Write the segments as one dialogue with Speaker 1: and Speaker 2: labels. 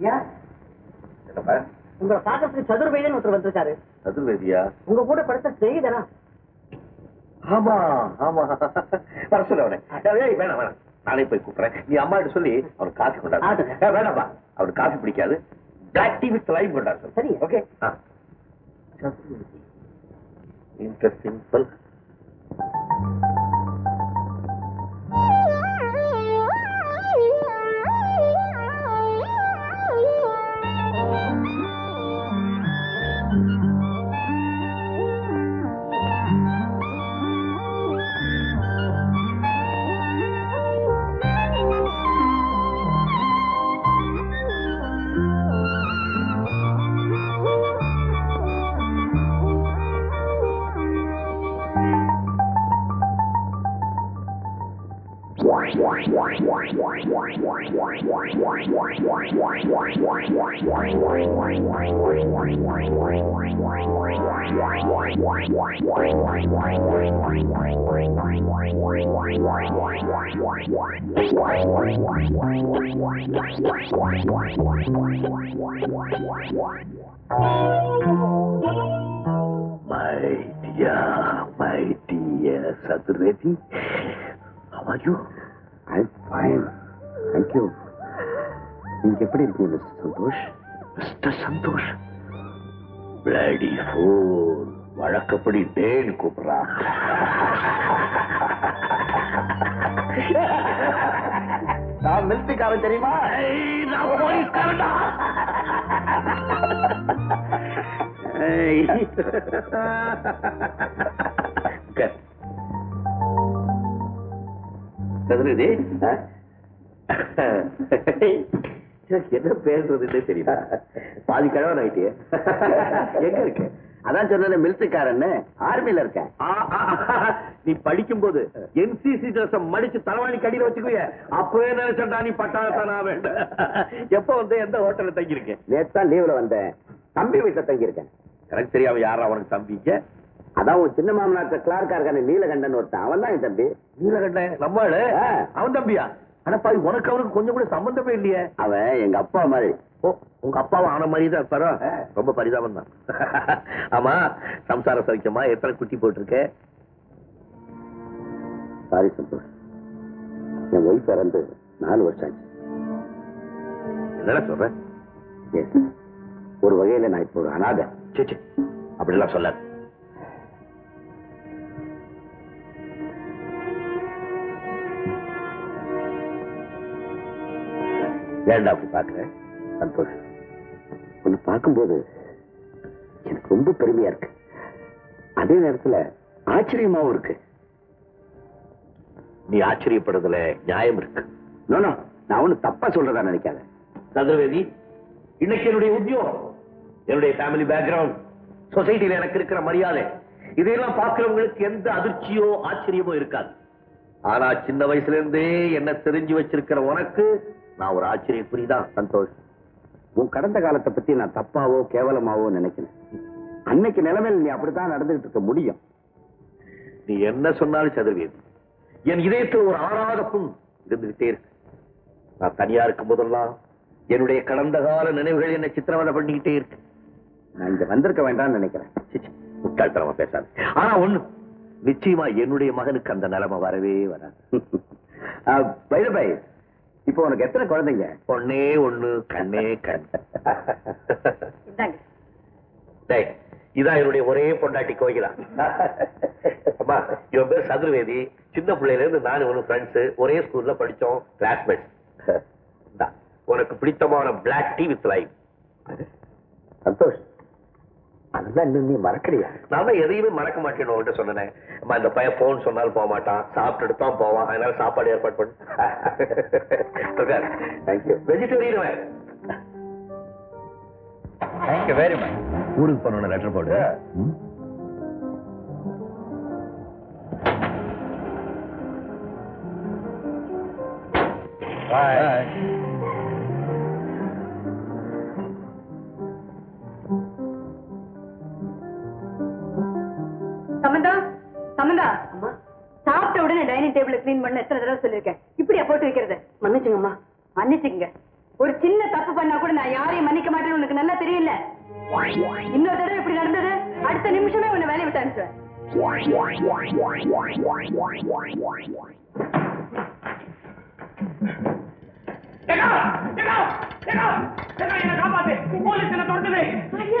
Speaker 1: என்னப்பா
Speaker 2: உங்களை பார்க்கறதுக்கு சதுர்வேதன் ஒருத்தர் வந்திருக்காரு.
Speaker 1: சதுர்வேதியா?
Speaker 2: உங்க கூட படித்த ஸ்நேகிதனா
Speaker 1: ஆமா ஆமா. வர சொல்ல அவனை. ஏய், வேணாம் வேணாம். நானே போய் கூப்பிடுறேன். நீ அம்மா கிட்ட சொல்லி அவனுக்கு காஃபி கொண்டாடு
Speaker 2: ஆகட்டும்.
Speaker 1: ஏய், வேணாம்பா அவனுக்கு காஃபி பிடிக்காது. பிளாக் டீ வித் லைம் கொண்டாடு சொல்லு.
Speaker 2: சரி.
Speaker 1: Okay interesting My dear, my dear Sadurvedi, how are you?
Speaker 3: I'm fine. Thank you. நீங்க எப்படி இருக்கீங்க mister Santhosh
Speaker 1: mister Santhosh bloody fool வழக்கப்படி டேன்னு கூப்பிடுறா
Speaker 3: நான் மிலிட்டரிக்காரன் தெரியுமா
Speaker 1: நான் போலீஸ்காரன்டா.
Speaker 3: ஏய்.
Speaker 1: எனக்கு என்ன பேசுறதுன்னே தெரியல. பாதி கிழவன் ஆயிட்டே எங்க இருக்கு?
Speaker 3: அதான் சொன்னேன் மிலிட்டரிக்காரன்னு ஆர்மில இருக்கேன்.
Speaker 1: நீ படிக்கும் போது என்சிசி ட்ரெஸ் மடிச்சு தலைவாணி கடியில வச்சுக்குவிய. அப்பவே நினைச்சா நீ பட்டாளத்தானா வேண்டாம் எப்ப வந்து எந்த ஹோட்டல்ல தங்கியிருக்கேன்?
Speaker 3: நேத்து தான் லீவ்ல வந்தேன். தம்பி வீட்டுல தங்கி இருக்கேன்
Speaker 1: எனக்கு தெரியாம யாரா அவனுக்கு தம்பிங்க?
Speaker 3: அதான் உன் சின்ன மாமனார் கிளார்க்கா இருக்கான நீலகண்டன் ஒருத்தன். அவன் தான் தம்பி.
Speaker 1: நீலகண்டன் நம்மாளு
Speaker 3: ஆ.
Speaker 1: அவன் தம்பியா? ஆனா பாரு உனக்கு அவனுக்கு கொஞ்சம் கூட சம்பந்தமே இல்லையே.
Speaker 3: அவன் எங்க அப்பா மாதிரி.
Speaker 1: ஓ உங்க அப்பாவும் ஆன மாதிரி தான் இருப்பாரோ? ரொம்ப பரிதாபம் தான். ஆமா சம்சார சௌக்கியமா எத்தனை குட்டி போட்டிருக்க?
Speaker 3: சாரி சந்தோஷ். என் ஒய்ஃப் இறந்து நாலு வருஷம் ஆச்சு.
Speaker 1: என்னடா சொல்ற.
Speaker 3: ஒரு வகையில நான் இப்போ ஒரு அனாதை.
Speaker 1: அப்படிலாம் சொல்லாது. ஏன்டா அப்படி பாக்குறேன்
Speaker 3: சந்தோஷ். உன்னை பார்க்கும்போது எனக்கு ரொம்ப பெருமையா இருக்கு. அதே நேரத்துல ஆச்சரியமாவும் இருக்கு.
Speaker 1: நீ ஆச்சரியப்படுறதுல நியாயம் இருக்கு.
Speaker 3: நோ நோ நான் ஒண்ணு தப்பா சொல்றதா நினைக்காத.
Speaker 1: சந்திரவேதி இன்னைக்கு என்னுடைய உத்தியோகம். என்னுடைய ஃபேமிலி பேக்ரவுண்ட் சொசைட்டில எனக்கு இருக்கிற மரியாதை. இதையெல்லாம் பார்க்கிறவங்களுக்கு எந்த அதிர்ச்சியோ ஆச்சரியமோ இருக்காது. ஆனா சின்ன வயசுல இருந்தே என்ன தெரிஞ்சு வச்சிருக்கிற உனக்கு நான் ஒரு ஆச்சரிய புரியுதான்
Speaker 3: சந்தோஷ். உன் கடந்த காலத்தை பத்தி நான் தப்பாவோ கேவலமாவோ நினைக்கிறேன். அன்னைக்கு நிலைமையில் நீ அப்படித்தான் நடந்துகிட்டு இருக்க முடியும்.
Speaker 1: நீ என்ன சொன்னாலும் சதுர்வேதி. என் இதயத்தில் ஒரு ஆறாத புண் இருந்துகிட்டே இருக்கு. நான் தனியா இருக்கும் போதெல்லாம் என்னுடைய கடந்த கால நினைவுகள் என்ன சித்திரவதை பண்ணிக்கிட்டே இருக்கு.
Speaker 3: நான் இங்க வந்திருக்க வேண்டாம்னு நினைக்கிறேன்.
Speaker 1: முட்டாள்தனமா பேசாது. ஆனா ஒண்ணு நிச்சயமா என்னுடைய மகனுக்கு அந்த நிலைமை வரவே வராது.
Speaker 3: பை இப்போ உனக்கு எத்தனை குழந்தைங்க?
Speaker 1: ஒண்ணே ஒண்ணு கண்ணே கண். இதான் என்னுடைய ஒரே பொண்டாட்டி கோகிலா. அம்மா இவன் பேர் சதுர்வேதி. சின்ன பிள்ளையில இருந்து நானும் இவனும் ஃப்ரெண்ட்ஸ் ஒரே ஸ்கூல்ல படிச்சோம் கிளாஸ்மேட்ஸ் உனக்கு பிடித்தமான black tea with lime
Speaker 3: Santhosh. அதெல்லாம் இன்னும் நீ மறக்கலையா?
Speaker 1: நான் தான் எதையுமே மறக்க மாட்டேன்னு உங்ககிட்ட சொன்னேன். அம்மா இந்த பையன் போன் சொன்னாலும் போக மாட்டான். சாப்பிட்டுட்டு தான் போவான். அதனால சாப்பாடு ஏற்பாடு பண்ணு.
Speaker 3: Thank you
Speaker 1: vegetarian
Speaker 3: thank you very much
Speaker 1: ஊருக்கு போனோட லெட்டர் போடு?
Speaker 3: பாய்
Speaker 4: க்ளீன் பண்ண எத்தனை தடவை சொல்லிருக்கேன் இப்படியா போட்டு வைக்கிறது? மன்னிச்சுங்கம்மா. மன்னிச்சுங்க ஒரு சின்ன தப்பு பண்ணா கூட நான் யாரையும் மன்னிக்க மாட்டேன்னு உனக்கு நல்லா தெரியல இன்னொரு தடவை இப்படி நடந்தது அடுத்த நிமிஷமே உன்னை வேலையை விட்டு அனுப்புவேன் ஐயோ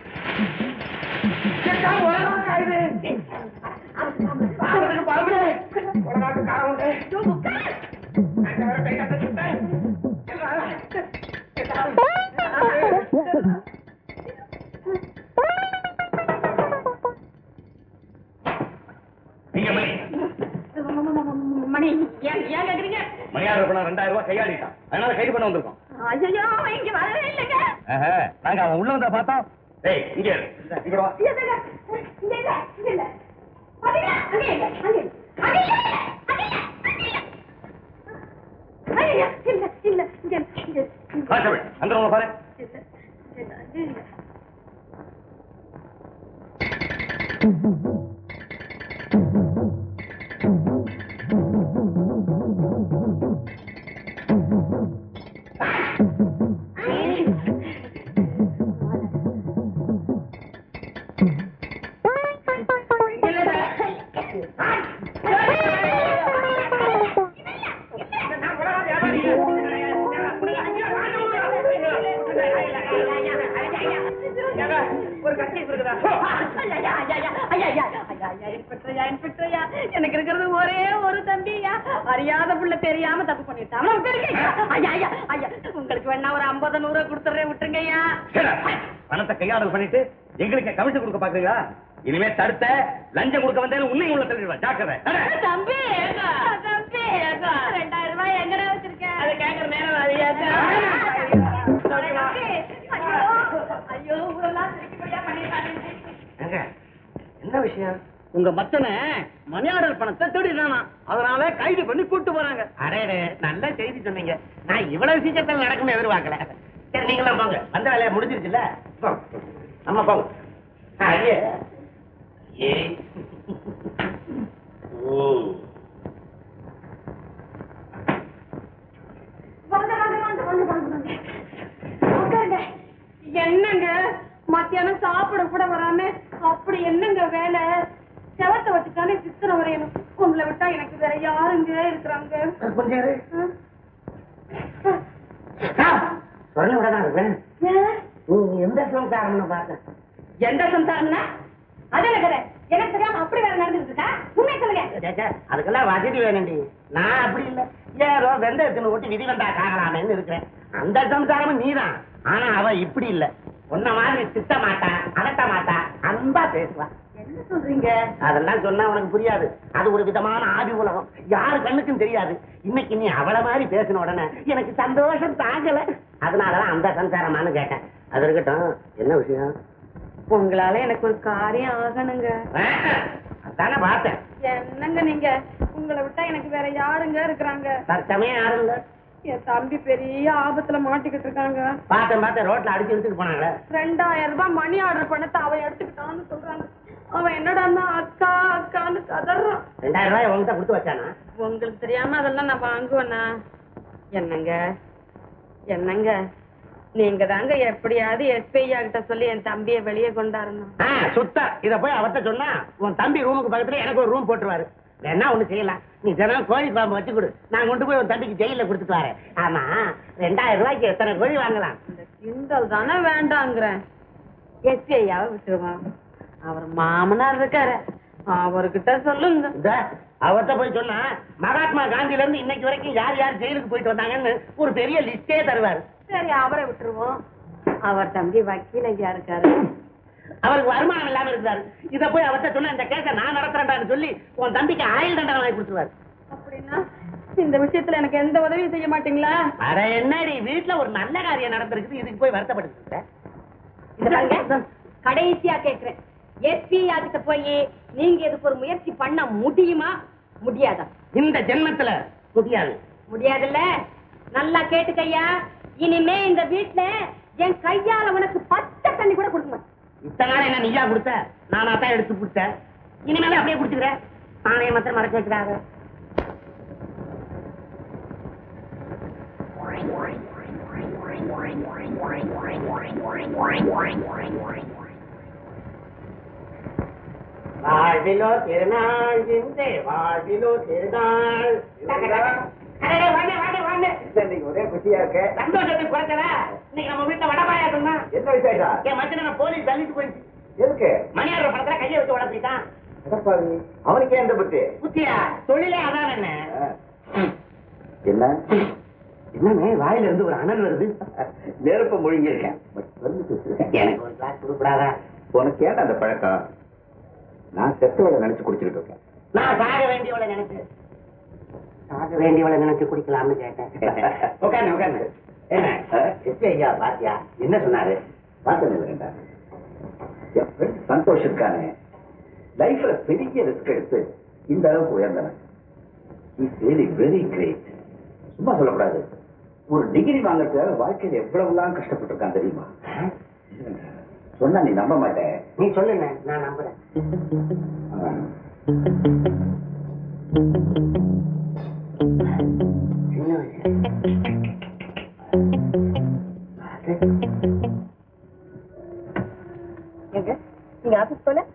Speaker 2: மணியாளர் பணம் ரெண்டாயிரம் ரூபாய் கையாடிட்டான் அதனால கைது பண்ண வந்திருக்கோம்.
Speaker 4: ஐயோ இங்க வரவே இல்லைங்க
Speaker 2: ஆஹா, நாங்க அவன் உள்ள வந்தா பார்த்தோம் ஏய் இங்க இரு. இங்க வா.
Speaker 4: இங்க இல்ல, இங்க இல்ல, இங்க ஐயா, இன்ஸ்பெக்டர்யா, இன்ஸ்பெக்டர்யா, எனக்கு இருக்கிறது ஒரே ஒரு தம்பியா. அறியாத புள்ள தெரியாம தப்பு ஐயா, உங்களுக்கு வேணா ஒரு ஐம்பது நூறு கொடுத்துறேன் விட்டுருங்கய்யா
Speaker 2: பணத்தை கையாடல் பண்ணிட்டு எங்களுக்கு கமிஷன் கொடுக்க பாக்குறீங்களா? இனிமே தடுத்த லஞ்சம் கொடுக்க வந்தேன்னு உன்னையும் உள்ள தள்ளிடுவேன். ஜாக்கிரதை.
Speaker 4: தம்பி தம்பி ரெண்டாயிரம் ரூபாய் எங்கடா வச்சிருக்கேன்
Speaker 5: அதை கேட்கற நேரம்
Speaker 4: ஐயோ இவ்வளவு
Speaker 2: என்ன விஷயம்?
Speaker 5: உங்க மச்சனை மணி ஆர்டர் பணத்தை திருடினானா அதனால கைது பண்ணி கூட்டு போறாங்க.
Speaker 2: அடே நல்ல செய்தி சொன்னீங்க. நான் இவ்வளவு சீக்கிரத்தில் நடக்கும்னு எதிர்பார்க்கல. சரி நீங்களும் போங்க. வந்த வேலையை முடிஞ்சிருச்சுல்ல. நம்ம போங்க ஏ.
Speaker 4: வாங்க வாங்க வாங்க வாங்க வாங்க வாங்க உட்காருங்க. என்னங்க மத்தியானம் சாப்பிட கூட வராம அப்படி என்னங்க வேலை? செவத்தை வச்சுட்டானே சித்திரம் வரையணும் உங்களை விட்டா எனக்கு வேற யாருங்க இருக்கிறாங்க?
Speaker 2: சொல்ல விட இருக்கேன்? நீ எந்த சம்சாரம்னு பார்த்தேன்
Speaker 4: எந்த சம்சாரம்னா? அது என்ன கதை? எனக்கு தெரியாம அப்படி வேற நடந்துட்டு இருக்கா? உண்மை சொல்லுங்க.
Speaker 2: அதுக்கெல்லாம் வசதி வேணும்டி. நான் அப்படி இல்ல. ஏதோ வெந்தயத்தின் ஓட்டி விதி வந்தா காகலாமேன்னு இருக்கிறேன். அந்த சம்சாரமும் நீதான். ஆனா அவ இப்படி இல்ல. உன்ன மாதிரி திட்ட மாட்டா அதட்ட மாட்டா அன்பா பேசுவா.
Speaker 4: என்ன சொல்றீங்க?
Speaker 2: அதெல்லாம் சொன்னா உனக்கு புரியாது. அது ஒரு விதமான ஆதி உலகம். யாரு கண்ணுக்கும் தெரியாது. இன்னைக்கு நீ அவள மாதிரி பேசின உடனே எனக்கு சந்தோஷம் தாங்கல. அதனாலதான் அந்த சம்சாரமான்னு கேட்டேன். அது இருக்கட்டும். என்ன விஷயம்?
Speaker 4: உங்களால எனக்கு ஒரு காரியம் ஆகணுங்க.
Speaker 2: அதானே பார்த்தேன்.
Speaker 4: என்னங்க நீங்க? உங்களை விட்டா எனக்கு வேற யாருங்க இருக்கிறாங்க?
Speaker 2: தற்சமயம் யாரும் இல்ல
Speaker 4: என் தம்பி பெரிய ஆபத்துல மாட்டிக்கிட்டு இருக்காங்க.
Speaker 2: பார்த்தேன் பார்த்தேன் ரோட்ல அடிச்சு எடுத்துட்டு போனாங்களே.
Speaker 4: ரெண்டாயிரம் ரூபாய் மணி ஆர்டர் பண்ணத்தை அவன் எடுத்துக்கிட்டான்னு சொல்றாங்க. அவன் என்னடான்னா அக்கா அக்கான்னு கதறான்.
Speaker 2: ரெண்டாயிரம் ரூபாய் உங்ககிட்ட கொடுத்து வச்சானா?
Speaker 4: உங்களுக்கு தெரியாம அதெல்லாம் நான் வாங்குவேனா? என்னங்க? என்னங்க? நீங்க தாங்க எப்படியாவது எஸ்பிஐயா கிட்ட சொல்லி என் தம்பியை வெளியே
Speaker 2: ஆ, சுத்த. இத போய் அவர்ட்ட சொன்னா உன் தம்பி ரூமுக்கு பக்கத்துல எனக்கு ஒரு ரூம் போட்டுருவாரு. என்ன ஒண்ணு செய்யலாம். நீ தினம் கோழி குழம்பு வச்சு கொடு. நான் கொண்டு போய் உன் தம்பிக்கு ஜெயில கொடுத்துட்டு வரேன். ஆமா ரெண்டாயிரம் ரூபாய்க்கு எத்தனை கோழி வாங்கலாம்?
Speaker 4: இந்த கிண்டல் தானே வேண்டாங்கிறேன். எஸ்பிஐயாவை விட்டுருவான் அவர் மாமனார் இருக்காரு. அவர்கிட்ட சொல்லுங்க.
Speaker 2: இந்த அவர்ட்ட போய் சொன்னா மகாத்மா காந்தில இருந்து இன்னைக்கு வரைக்கும் யார் யார் ஜெயிலுக்கு போயிட்டு வந்தாங்கன்னு ஒரு பெரிய லிஸ்டே தருவாரு.
Speaker 4: சரி அவரை விட்டுருவோம். அவர் தம்பி வக்கீல் ஐயா இருக்காரு.
Speaker 2: அவருக்கு வருமானம் இல்லாம இருந்தாரு இத போய் அவர்ட்ட சொன்னா இந்த கேஸ நான் நடத்துறேன்டான்னு சொல்லி உன் தம்பிக்கு ஆயுள் தண்டனை வாங்கி கொடுத்துருவாரு.
Speaker 4: அப்படின்னா இந்த விஷயத்துல எனக்கு எந்த உதவியும் செய்ய மாட்டீங்களா?
Speaker 2: அட என்னடி வீட்டுல ஒரு நல்ல காரியம் நடந்திருக்குது இதுக்கு போய்
Speaker 4: பாருங்க. கடைசியா கேக்குறேன்.
Speaker 6: எஸ்பி கிட்ட போய் நீங்க இதுக்கு ஒரு முயற்சி பண்ண முடியுமா? முடியாதா?
Speaker 2: இந்த ஜென்மத்துல முடியாது.
Speaker 6: முடியாதுல்ல? நல்லா கேட்டுக்கையா இனிமே இந்த வீட்ல என் கையால உனக்கு பச்சை தண்ணி கூட கொடுக்க மாட்டேன்.
Speaker 2: இத்தனை நாள் என்ன நீயா கொடுத்த? நானா தான் எடுத்து கொடுத்தேன். இனிமேல அப்படியே குடிச்சுக்கிறேன் நானே மாத்திரம் மறைச்சு வைக்கிறாங்க. வாழ்விலோ திருநாள் வாழ்விலோ திருநாள்.
Speaker 3: ஒரே குஷியா இருக்க?
Speaker 2: சந்தோஷத்துக்கு குறைச்சல இன்னைக்கு நம்ம வீட்டுல வடபாயாசம் தான்
Speaker 3: என்ன விசேஷம்?
Speaker 2: என் மச்சன போலீஸ் தள்ளிட்டு போயிடுச்சு.
Speaker 3: எதுக்கு?
Speaker 2: மணியாடுற படத்துல கையை வச்சு
Speaker 3: அடப்பாவி, அவனுக்கே அந்த புத்தி?
Speaker 2: புத்தியா? தொழிலே அதான் என்ன.
Speaker 3: என்ன?
Speaker 2: என்னன்னு வாயில இருந்து ஒரு அனல் வருது.
Speaker 3: நெருப்ப முழுங்கிருக்கேன்
Speaker 2: எனக்கு ஒரு கிளாஸ் கொடுக்கூடாதா
Speaker 3: உனக்கு ஏன் அந்த பழக்கம்? நான் செத்தவளை நினைச்சு குடிச்சுக்கிட்டு இருக்கேன்.
Speaker 2: நான் சாக வேண்டியவளை நினைச்சு சாக வேண்டியவளை நினைச்சு குடிக்கலாம்னு கேட்டேன். உட்காந்து உட்காந்து என்ன? ஐயா பாத்தியா என்ன சொன்னாரு?
Speaker 3: பார்த்தேன் சந்தோஷ் இருக்கானே. லைஃப்ல பெரிய ரிஸ்க் எடுத்து இந்த அளவுக்கு உயர்ந்தவன். இஸ் ரியலி வெரி கிரேட் சும்மா சொல்லக்கூடாது. ஒரு டிகிரி வாங்குறதுக்காக வாழ்க்கையில எவ்வளவுலாம் கஷ்டப்பட்டிருக்கான் தெரியுமா? சொன்னா நீ நம்ப மாட்டேன்
Speaker 2: நீ சொல்லுங்க நான் நம்புறேன்.
Speaker 6: நீங்க ஆபீஸ் போல.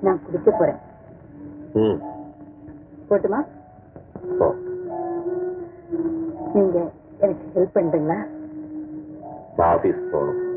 Speaker 6: நான் குடிக்க போறேன். போட்டுமா. நீங்க எனக்கு ஹெல்ப் பண்றீங்களா?
Speaker 1: நான் ஆபீஸ் போகணும்